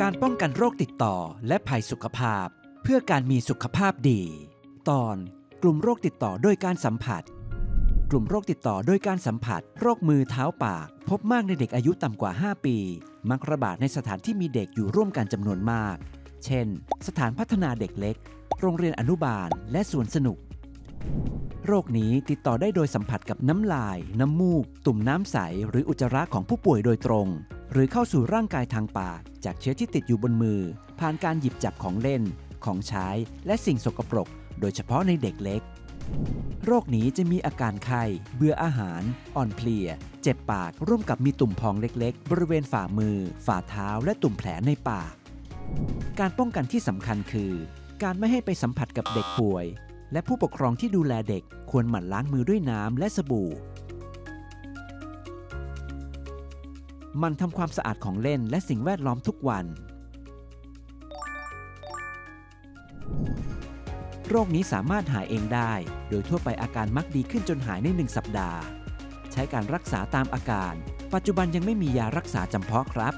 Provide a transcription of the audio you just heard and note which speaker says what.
Speaker 1: การป้องกันโรคติดต่อและภัยสุขภาพ เพื่อการมีสุขภาพดี ตอนกลุ่มโรคติดต่อโดยการสัมผัส กลุ่มโรคติดต่อโดยการสัมผัส โรคมือเท้าปาก พบมากในเด็กอายุต่ำกว่า 5 ปี มักระบาดในสถานที่มีเด็กอยู่ร่วมกันจำนวนมาก เช่น สถานพัฒนาเด็กเล็ก โรงเรียนอนุบาล และสวนสนุก โรคนี้ติดต่อได้โดยสัมผัสกับน้ำลาย น้ำมูก ตุ่มน้ำใส หรืออุจจาระของผู้ป่วยโดยตรง หรือเข้าสู่ร่างกายทางปาก จากเชื้อที่ติดอยู่บนมือ ผ่านการหยิบจับของเล่น ของใช้และสิ่งสกปรก โดยเฉพาะในเด็กเล็ก โรคนี้จะมีอาการไข้ เบื่ออาหาร อ่อนเพลีย เจ็บปาก ร่วมกับมีตุ่มพองเล็ก ๆ บริเวณฝ่ามือ ฝ่าเท้า และตุ่มแผลในปาก การป้องกันที่สำคัญคือ การไม่ให้ไปสัมผัสกับเด็กป่วย และผู้ปกครองที่ดูแลเด็กควรหมั่นล้างมือด้วยน้ำและสบู่ มันทำความสะอาดของเล่นและสิ่งแวดล้อมทุกวัน โรคนี้สามารถหายเองได้ โดยทั่วไปอาการมักดีขึ้นจนหายในหนึ่งสัปดาห์ ใช้การรักษาตามอาการ ปัจจุบันยังไม่มียารักษาจำเพาะครับ